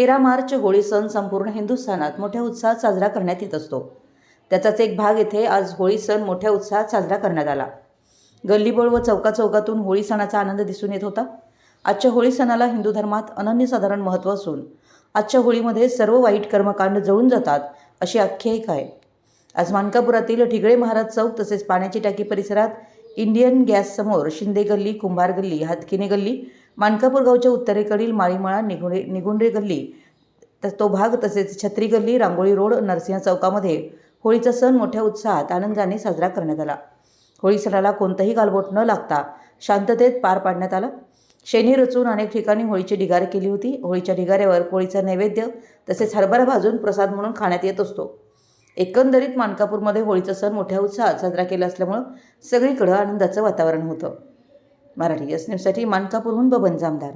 तेरा मार्च होळी सण संपूर्ण हिंदुस्थानात मोठ्या उत्साहात साजरा करण्यात येत असतो. त्याचाच एक भाग येथे आज होळी सण मोठ्या उत्साहात साजरा करण्यात आला. गल्लीबोळ व चौका चौकातून होळी सणाचा आनंद दिसून येत होता. आजच्या होळी सणाला हिंदू धर्मात अनन्यसाधारण महत्त्व असून आजच्या होळीमध्ये सर्व वाईट कर्मकांड जळून जातात अशी आख्यायिका आहे. आज मानकापुरातील ठिगळे महाराज चौक तसेच पाण्याची टाकी परिसरात इंडियन गॅससमोर शिंदे गल्ली कुंभार गल्ली हातकिने गल्ली मानकापूर गावच्या उत्तरेकडील माळीमळा निगुंडे निगुंडे गल्ली तर तो भाग तसेच छत्री गल्ली रांगोळी रोड नरसिंह चौकामध्ये होळीचा सण मोठ्या उत्साहात आनंदाने साजरा करण्यात आला. होळी सणाला कोणताही गालबोट न लागता शांततेत पार पाडण्यात आला. शेनी रचून अनेक ठिकाणी होळीची ढिगारे केली होती. होळीच्या ढिगाऱ्यावर होळीचा नैवेद्य तसेच हरभरा भाजून प्रसाद म्हणून खाण्यात येत असतो. एकंदरीत मानकापूरमध्ये होळीचा सण मोठ्या उत्साहात साजरा केला असल्यामुळं सगळीकडं आनंदाचं वातावरण होतं. मराठी एस न्यूजसाठी मानकापूरहून बबन जामदार.